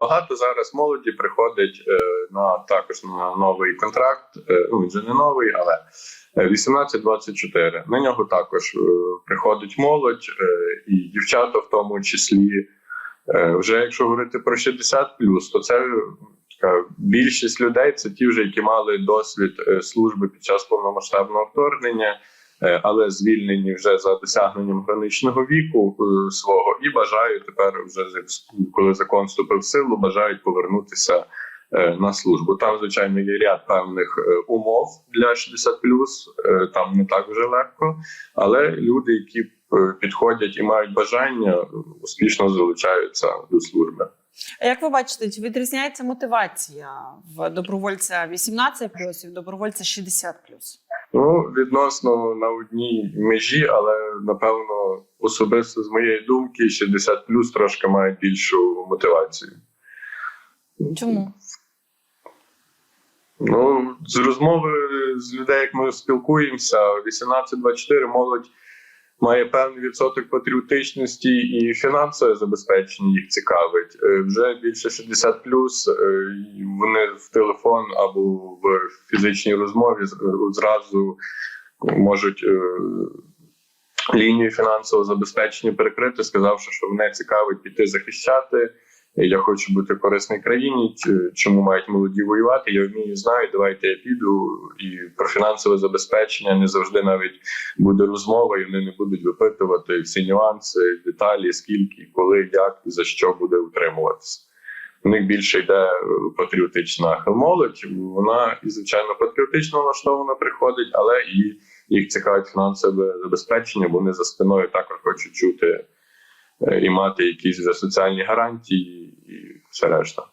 Багато зараз молоді приходить е, на також на новий контракт. Е, ну він же не новий, але е, 18-24. На нього також е, приходить молодь е, і дівчата, в тому числі. Е, вже якщо говорити про 60 то це така більшість людей це ті, вже які мали досвід е, служби під час повномасштабного вторгнення. Е, Але звільнені вже за досягненням граничного віку е, свого і бажають тепер, вже коли закон вступив в силу, бажають повернутися е, на службу. Там, звичайно, є ряд певних умов для 60+, е, там не так вже легко, але люди, які підходять і мають бажання, успішно залучаються до служби. А як ви бачите, чи відрізняється мотивація в добровольця 18 і в добровольця 60 Ну, відносно на одній межі, але напевно особисто з моєї думки, 60 плюс трошки має більшу мотивацію. Чому? Ну, з розмови з людей, як ми спілкуємося, 18-24 молодь має певний відсоток патріотичності і фінансове забезпечення їх цікавить. Е, Вже більше 60 плюс вони в телефон або в фізичній розмові е, зразу можуть е, лінію фінансового забезпечення перекрити, сказавши, що мене цікавить піти захищати. Я хочу бути корисний країні. Чому мають молоді воювати? Я вмію знаю. Давайте я піду. І про фінансове забезпечення не завжди навіть буде розмова, і вони не будуть випитувати всі нюанси, деталі, скільки, коли, як і за що буде утримуватися. У них більше йде е, патріотична молодь. Вона і звичайно патріотично налаштована приходить, але і їх цікавить фінансове забезпечення, вони за спиною також хочуть чути і мати якісь вже соціальні гарантії, і все решта.